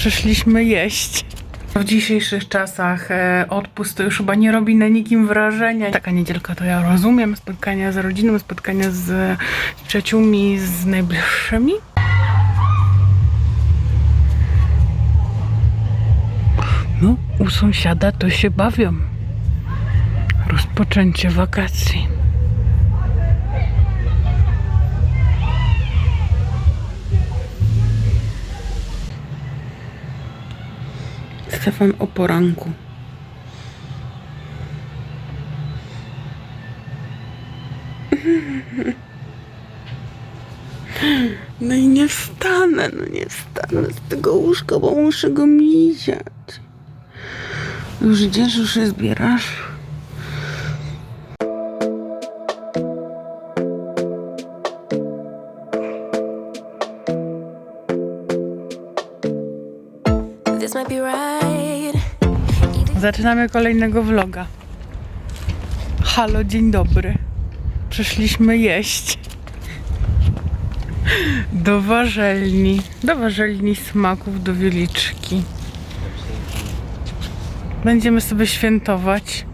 Przyszliśmy jeść. W dzisiejszych czasach e, odpust to już chyba nie robi na nikim wrażenia. Taka niedzielka to ja rozumiem. Spotkania z rodziną, spotkania z, z przyjaciółmi, z najbliższymi. No, u sąsiada to się bawią. Rozpoczęcie wakacji. Stefan o poranku. No i nie wstanę, no nie wstanę z tego łóżka, bo muszę go miziać. Już idziesz, już się zbierasz? This might be right. Zaczynamy kolejnego vloga. Halo, dzień dobry. Przyszliśmy jeść. Do warzelni. Do warzelni smaków, do wieliczki. Będziemy sobie świętować.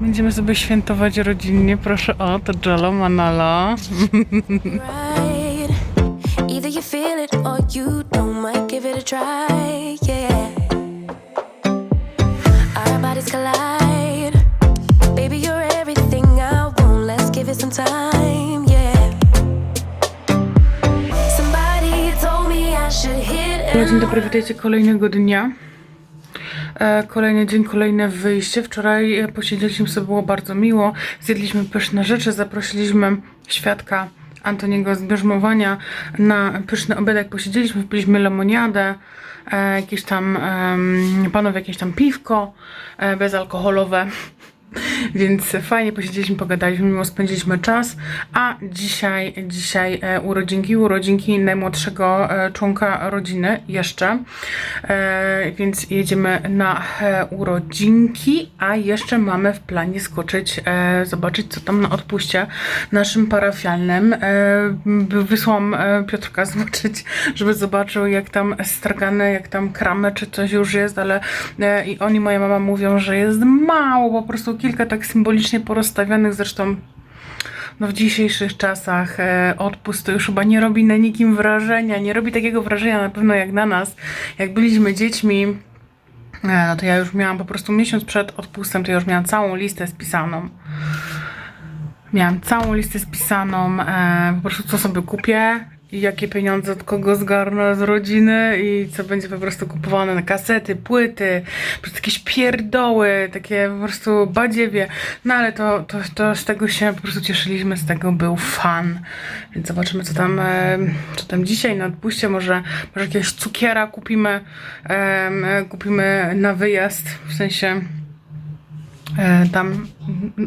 Będziemy sobie świętować rodzinnie. Proszę o, to Jolo Manalo. right. Either you feel it or you don't. Might give it a try. Yeah. Our bodies collide. Baby, you're everything I want. Let's give it some time. Yeah. Somebody told me I should hit Dzień dobry, witajcie kolejnego dnia. E, Kolejny dzień, kolejne wyjście. Wczoraj e, posiedzieliśmy sobie, było bardzo miło. Zjedliśmy pyszne rzeczy, zaprosiliśmy świadka Antoniego z bierzmowania na pyszny obiadek. Posiedzieliśmy, wpiliśmy lemoniadę, e, jakieś tam, em, panowie jakieś tam piwko e, bezalkoholowe. Więc fajnie posiedzieliśmy, pogadaliśmy, miło spędziliśmy czas. A dzisiaj, dzisiaj e, urodzinki, urodzinki najmłodszego e, członka rodziny jeszcze. E, więc jedziemy na urodzinki, a jeszcze mamy w planie skoczyć, zobaczyć co tam na odpuście naszym parafialnym. Wysłałam Piotrka zobaczyć, żeby zobaczył jak tam stragane, jak tam kramy, czy coś już jest, ale i oni, moja mama mówią, że jest mało, po prostu kilka tak symbolicznie porozstawionych, zresztą no w dzisiejszych czasach e, odpust to już chyba nie robi na nikim wrażenia, nie robi takiego wrażenia na pewno jak na nas, jak byliśmy dziećmi, e, no to ja już miałam po prostu miesiąc przed odpustem, to ja już miałam całą listę spisaną. Miałam całą listę spisaną, e, po prostu co sobie kupię, i jakie pieniądze od kogo zgarnę z rodziny i co będzie po prostu kupowane na kasety, płyty, po prostu jakieś pierdoły, takie po prostu badziewie. No ale to, to, to z tego się po prostu cieszyliśmy, z tego był fan. Więc zobaczymy co tam, e, co tam dzisiaj na odpuście, może, może jakiegoś cukiera kupimy, e, kupimy na wyjazd, w sensie tam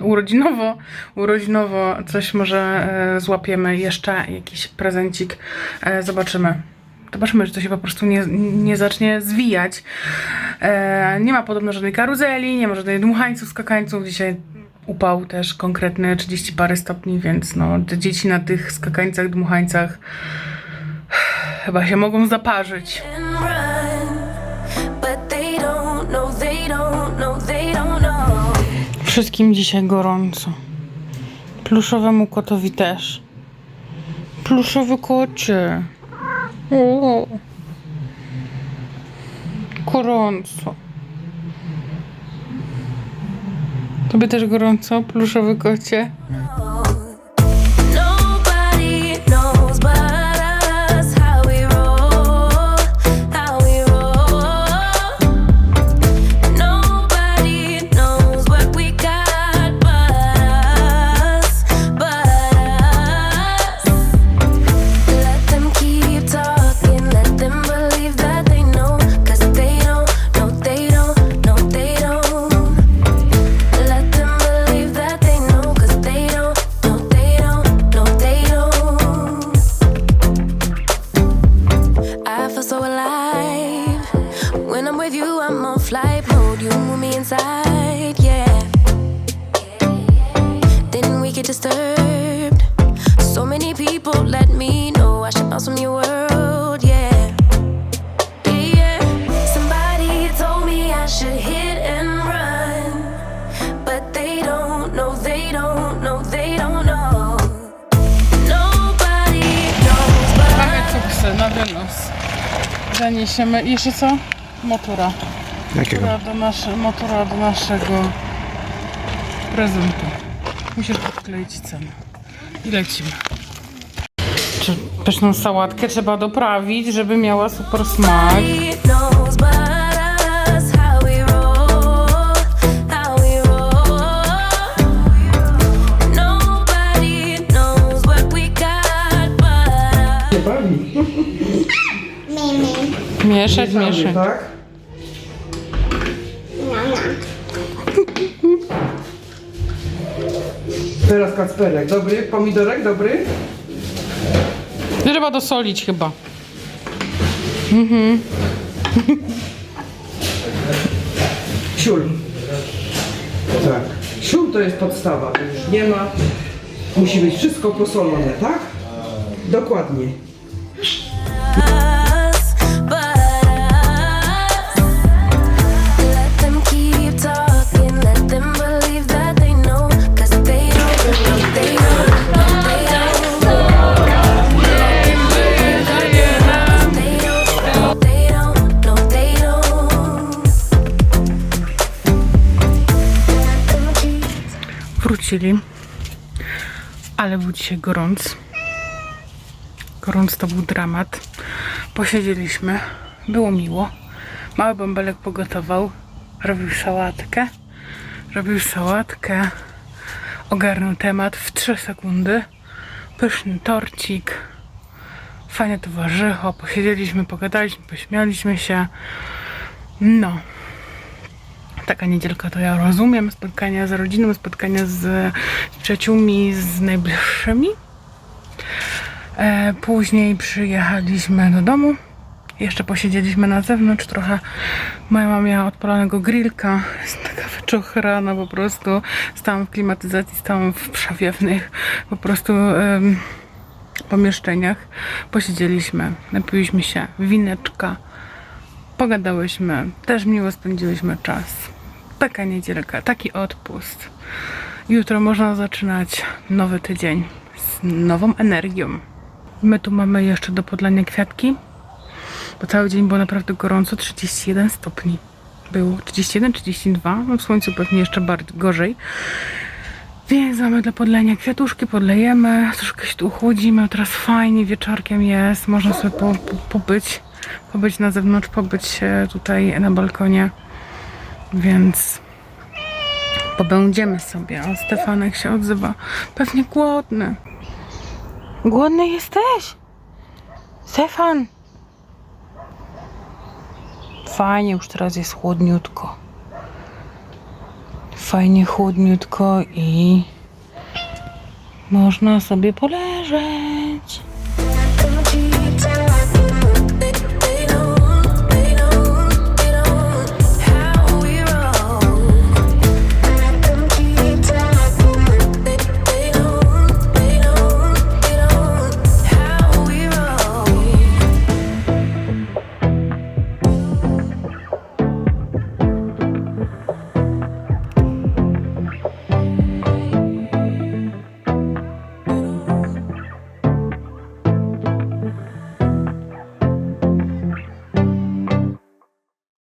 urodzinowo, urodzinowo coś może e, złapiemy jeszcze, jakiś prezencik, e, zobaczymy. Zobaczymy, czy to się po prostu nie, nie zacznie zwijać. E, nie ma podobno żadnej karuzeli, nie ma żadnych dmuchańców, skakańców. Dzisiaj upał też konkretny, 30 parę stopni, więc no, te dzieci na tych skakańcach, dmuchańcach chyba się mogą zaparzyć. Wszystkim dzisiaj gorąco. Pluszowemu kotowi też. Pluszowy kocie. O. Gorąco. Tobie też gorąco, pluszowy kocie? flight mode, you move me inside, yeah. Then we get disturbed. So many people let me know I should bounce from your world, yeah. Yeah, yeah. Somebody told me I should hit and run, but they don't know, they don't know, they don't know. Nobody knows. But... Mamy cuksy na wynos. Zaniesiemy. Jeszcze co? Motura. Jakiego? Motora do, nasze, motora do naszego prezentu. Musisz podkleić cenę. I lecimy. Czy pyszną sałatkę trzeba doprawić, żeby miała super smak. Nobody knows but Teraz kacperek, dobry? Pomidorek, dobry? Trzeba dosolić chyba. Siul. Tak. Siul to jest podstawa, to już nie ma. Musi być wszystko posolone, tak? Dokładnie. Wrócili. Ale był dzisiaj gorąc. Gorąc to był dramat. Posiedzieliśmy. Było miło. Mały bąbelek pogotował. Robił sałatkę. Robił sałatkę. Ogarnął temat w 3 sekundy. Pyszny torcik. Fajne towarzycho. Posiedzieliśmy, pogadaliśmy, pośmialiśmy się. No taka niedzielka to ja rozumiem. Spotkania z rodziną, spotkania z, przyjaciółmi, z najbliższymi. E, później przyjechaliśmy do domu. Jeszcze posiedzieliśmy na zewnątrz trochę. Moja mama miała odpalonego grillka. Jest taka wyczochrana po prostu. Stałam w klimatyzacji, stałam w przewiewnych po prostu pomieszczeniach. Posiedzieliśmy, napiliśmy się wineczka. Pogadałyśmy, też miło spędziłyśmy czas. Taka niedzielka, taki odpust. Jutro można zaczynać nowy tydzień z nową energią. My tu mamy jeszcze do podlania kwiatki, bo cały dzień było naprawdę gorąco, 31 stopni. Było 31, 32, no w słońcu pewnie jeszcze bardziej gorzej. Więc mamy do podlenia kwiatuszki, podlejemy, troszkę się tu uchłodzimy, teraz fajnie wieczorkiem jest, można sobie po, po, pobyć, pobyć na zewnątrz, pobyć tutaj na balkonie, więc pobędziemy sobie. O, Stefanek się odzywa, pewnie głodny. Głodny jesteś? Stefan! Fajnie, już teraz jest chłodniutko fajnie chłodniutko i można sobie poleżeć.